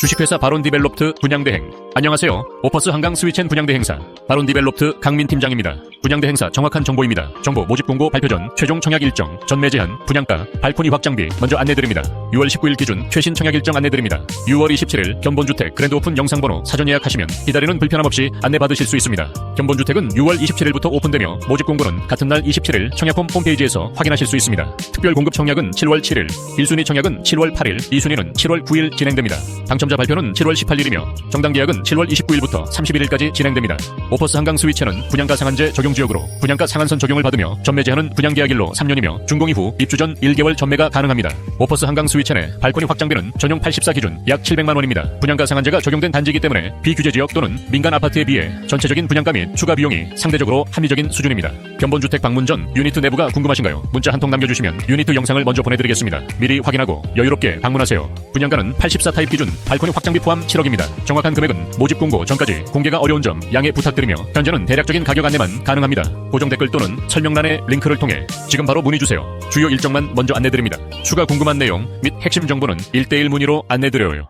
주식회사 바론 디벨롭트 분양대행 안녕하세요. 오퍼스 한강 스위첸 분양대 행사 바론 디벨롭트 강민 팀장입니다. 분양대 행사 정확한 정보입니다. 정보 모집 공고 발표 전 최종 청약 일정, 전매 제한, 분양가, 발코니 확장비 먼저 안내드립니다. 6월 19일 기준 최신 청약 일정 안내드립니다. 6월 27일 견본주택 그랜드 오픈 영상 번호 사전 예약하시면 기다리는 불편함 없이 안내 받으실 수 있습니다. 견본주택은 6월 27일부터 오픈되며 모집 공고는 같은 날 27일 청약홈 홈페이지에서 확인하실 수 있습니다. 특별 공급 청약은 7월 7일, 1순위 청약은 7월 8일, 2순위는 7월 9일 진행됩니다. 당첨자 발표는 7월 18일이며 정당 계약은 7월 29일부터 31일까지 진행됩니다. 오퍼스 한강 스위체는 분양가 상한제 적용 지역으로 분양가 상한선 적용을 받으며 전매 제한은 분양 계약일로 3년이며 준공 이 후 입주 전 1개월 전매가 가능합니다. 오퍼스 한강 스위첸의 발코니 확장비는 전용 84 기준 약 700만 원입니다. 분양가 상한제가 적용된 단지이기 때문에 비규제 지역 또는 민간 아파트에 비해 전체적인 분양가 및 추가 비용이 상대적으로 합리적인 수준입니다. 견본주택 방문 전 유니트 내부가 궁금하신가요? 문자 한 통 남겨주시면 유니트 영상을 먼저 보내드리겠습니다. 미리 확인하고 여유롭게 방문하세요. 분양가는 84 타입 기준 발코니 확장비 포함 7억입니다. 정확한 금액은 모집 공고 전까지 공개가 어려운 점 양해 부탁드리며 현재는 대략적인 가격 안내만 가능합니다. 고정 댓글 또는 설명란의 링크를 통해 지금 바로 문의 주세요. 주요 일정만 먼저 안내드립니다. 추가 궁금한 내용 및 핵심 정보는 1대1 문의로 안내드려요.